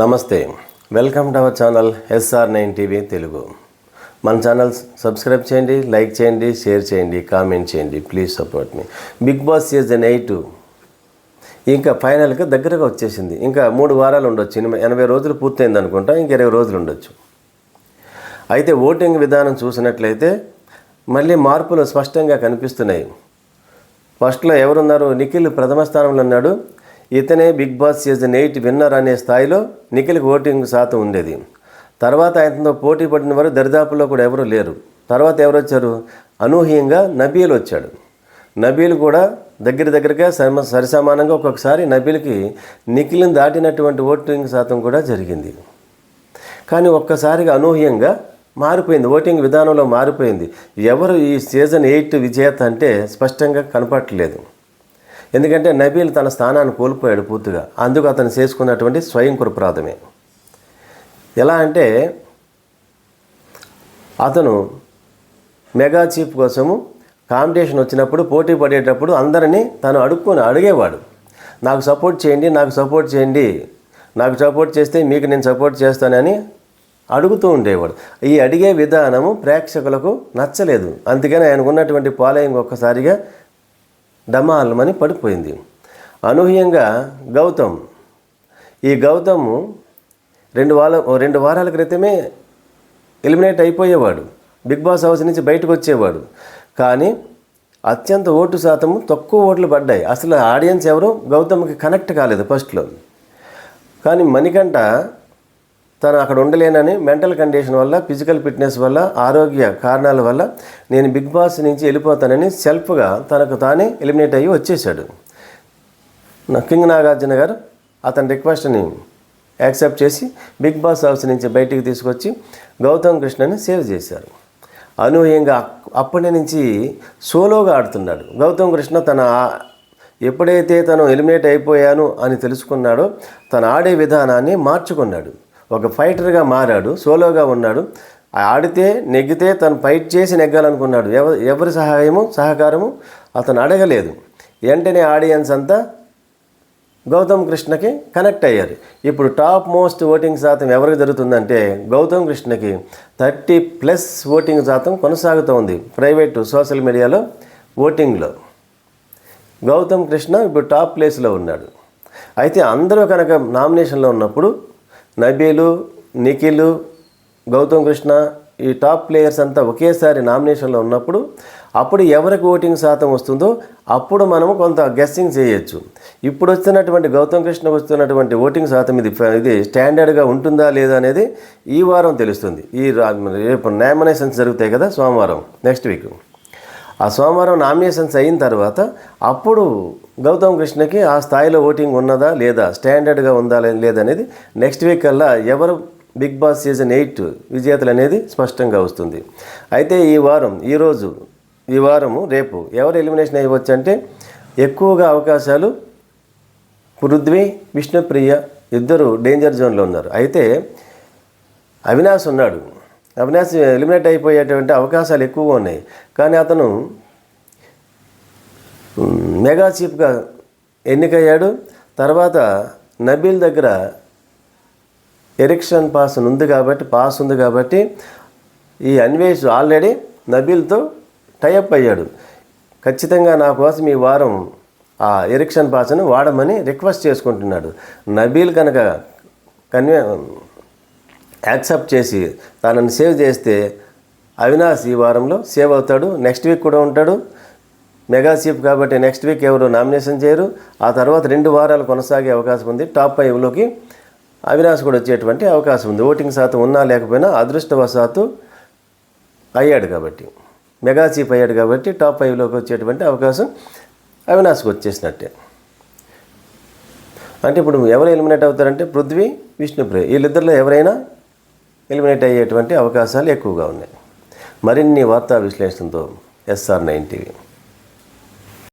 నమస్తే. Welcome to our channel SR nine TV Telugu. మన channel subscribe చేయండి like చేయండి షేర్ చేయండి కామెంట్ చేయండి. Please support me. Big boss season eight ఇంకా ఫైనల్గా దగ్గరగా వచ్చేసింది. ఇంకా మూడు వారాలు ఉండొచ్చు. ఎనభై ఎనభై రోజులు పూర్తయింది అనుకుంటా. ఇంక ఇరవై రోజులు ఉండొచ్చు. అయితే ఓటింగ్ విధానం చూసినట్లయితే మళ్ళీ మార్పులు స్పష్టంగా కనిపిస్తున్నాయి. ఫస్ట్లో ఎవరున్నారు? నిఖిల్ ప్రథమ స్థానంలో ఉన్నాడు. ఇతనే big boss season eight winner అనే స్థాయిలో నిఖిల్కి ఓటింగ్ శాతం ఉండేది. తర్వాత ఆయనతో పోటీ పడిన వారు దరిదాపుల్లో కూడా ఎవరు లేరు. తర్వాత ఎవరు వచ్చారు అనూహ్యంగా నబీల్ వచ్చాడు. నబీల్ కూడా దగ్గర దగ్గరగా సమ సరిసమానంగా ఒక్కొక్కసారి నబీల్కి నిఖిల్ని దాటినటువంటి ఓటింగ్ శాతం కూడా జరిగింది. కానీ ఒక్కసారిగా అనూహ్యంగా మారిపోయింది. ఓటింగ్ విధానంలో మారిపోయింది. ఎవరు ఈ సీజన్ ఎయిట్ విజేత అంటే స్పష్టంగా కనపడట్లేదు. ఎందుకంటే నబీల్ తన స్థానాన్ని కోల్పోయాడు పూర్తిగా. అందుకు అతను చేసుకున్నటువంటి స్వయం కృప్రాధమే ఎలా అంటే అతను మెగా చీఫ్ కోసము కాంపిటీషన్ వచ్చినప్పుడు పోటీ పడేటప్పుడు అందరినీ తను అడుక్కొని అడిగేవాడు. నాకు సపోర్ట్ చేయండి నాకు సపోర్ట్ చేయండి నాకు సపోర్ట్ చేస్తే మీకు నేను సపోర్ట్ చేస్తానని అడుగుతూ ఉండేవాడు. ఈ అడిగే విధానము ప్రేక్షకులకు నచ్చలేదు. అందుకని ఆయనకున్నటువంటి పాలయం ఒక్కసారిగా డమాల్మని పడిపోయింది. అనూహ్యంగా గౌతమ్ ఈ గౌతమ్ రెండు వార రెండు వారాల క్రితమే ఎలిమినేట్ అయిపోయేవాడు. బిగ్ బాస్ హౌస్ నుంచి బయటకు వచ్చేవాడు. కానీ అత్యంత ఓటు శాతము తక్కువ ఓట్లు పడ్డాయి. అసలు ఆడియన్స్ ఎవరు గౌతమ్కి కనెక్ట్ కాలేదు ఫస్ట్లో. కానీ మణికంఠ తను అక్కడ ఉండలేనని మెంటల్ కండిషన్ వల్ల ఫిజికల్ ఫిట్నెస్ వల్ల ఆరోగ్య కారణాల వల్ల నేను బిగ్ బాస్ నుంచి వెళ్ళిపోతానని సెల్ఫ్గా తనకు తానే ఎలిమినేట్ అయ్యి వచ్చేసాడు కింగ్ నాగార్జున గారు అతని రిక్వెస్ట్ని యాక్సెప్ట్ చేసి బిగ్ బాస్ హౌస్ నుంచి బయటికి తీసుకొచ్చి గౌతమ్ కృష్ణని సేవ్ చేశారు. అనూహ్యంగా అప్పటి నుంచి సోలోగా ఆడుతున్నాడు. గౌతమ్ కృష్ణ తన ఎప్పుడైతే తను ఎలిమినేట్ అయిపోయాను అని తెలుసుకున్నాడో తను ఆడే విధానాన్ని మార్చుకున్నాడు. ఒక ఫైటర్గా మారాడు సోలోగా ఉన్నాడు. ఆడితే నెగ్గితే తను ఫైట్ చేసి నెగ్గాలనుకున్నాడు. ఎవ ఎవరి సహాయము సహకారము? అతను అడగలేదు. వెంటనే ఆడియన్స్ అంతా గౌతమ్ కృష్ణకి కనెక్ట్ అయ్యారు. ఇప్పుడు టాప్ మోస్ట్ ఓటింగ్ శాతం ఎవరికి జరుగుతుందంటే గౌతమ్ కృష్ణకి థర్టీ ప్లస్ ఓటింగ్ శాతం కొనసాగుతోంది ప్రైవేటు సోషల్ మీడియాలో ఓటింగ్లో. గౌతమ్ కృష్ణ ఇప్పుడు టాప్ ప్లేస్లో ఉన్నాడు. అయితే అందరూ కనుక నామినేషన్లో ఉన్నప్పుడు నబీలు నిఖిల్ గౌతమ్ కృష్ణ ఈ టాప్ ప్లేయర్స్ అంతా ఒకేసారి నామినేషన్లో ఉన్నప్పుడు అప్పుడు ఎవరికి ఓటింగ్ శాతం వస్తుందో అప్పుడు మనము కొంత గెస్సింగ్ చేయొచ్చు. ఇప్పుడు వస్తున్నటువంటి గౌతమ్ కృష్ణ వస్తున్నటువంటి ఓటింగ్ శాతం ఇది ఇది స్టాండర్డ్గా ఉంటుందా లేదా అనేది ఈ వారం తెలుస్తుంది. ఈ రేపు నామినేషన్స్ జరుగుతాయి కదా సోమవారం నెక్స్ట్ వీక్ ఆ సోమవారం నామినేషన్స్ అయిన తర్వాత అప్పుడు గౌతమ్ కృష్ణకి ఆ స్థాయిలో ఓటింగ్ ఉన్నదా లేదా స్టాండర్డ్గా ఉందా లేదా అనేది నెక్స్ట్ వీక్ కల్లా ఎవరు బిగ్ బాస్ సీజన్ ఎయిట్ విజేతలు అనేది స్పష్టంగా వస్తుంది. అయితే ఈ వారం ఈరోజు ఈ వారము రేపు ఎవరు ఎలిమినేషన్ అయ్యవచ్చు అంటే ఎక్కువగా అవకాశాలు పృథ్వీ విష్ణుప్రియ ఇద్దరు డేంజర్ జోన్లో ఉన్నారు. అయితే అవినాష్ ఉన్నాడు. అవినాష్ ఎలిమినేట్ అయిపోయేటువంటి అవకాశాలు ఎక్కువగా ఉన్నాయి. కానీ అతను మెగా చీఫ్గా ఎన్నికయ్యాడు. తర్వాత నబీల్ దగ్గర ఎరిక్షన్ పాస్ ఉంది కాబట్టి పాస్ ఉంది కాబట్టి ఈ అన్వేష్ ఆల్రెడీ నబీల్తో టైఅప్ అయ్యాడు. ఖచ్చితంగా నా కోసం ఈ వారం ఆ ఎరిక్షన్ పాస్ను వాడమని రిక్వెస్ట్ చేసుకుంటున్నాడు. నబీల్ కనుక కన్వే యాక్సెప్ట్ చేసి తనని సేవ్ చేస్తే అవినాష్ ఈ వారంలో సేవ్ అవుతాడు. నెక్స్ట్ వీక్ కూడా ఉంటాడు. మెగా చీఫ్ కాబట్టి నెక్స్ట్ వీక్ ఎవరు నామినేషన్ చేయరు. ఆ తర్వాత రెండు వారాలు కొనసాగే అవకాశం ఉంది. టాప్ ఫైవ్లోకి అవినాష్ కూడా వచ్చేటువంటి అవకాశం ఉంది. ఓటింగ్ శాతం ఉన్నా లేకపోయినా అదృష్టవశాత్తు అయ్యాడు కాబట్టి. మెగా చీఫ్ అయ్యాడు కాబట్టి టాప్ ఫైవ్లోకి వచ్చేటువంటి అవకాశం అవినాష్కి వచ్చేసినట్టే. అంటే ఇప్పుడు ఎవరు ఎలిమినేట్ అవుతారంటే పృథ్వీ విష్ణుప్రియ. వీళ్ళిద్దరిలో ఎవరైనా ఎలిమినేట్ అయ్యేటువంటి అవకాశాలు ఎక్కువగా ఉన్నాయి. మరిన్ని వార్తా విశ్లేషణతో ఎస్ఆర్ నైన్ టీవీ.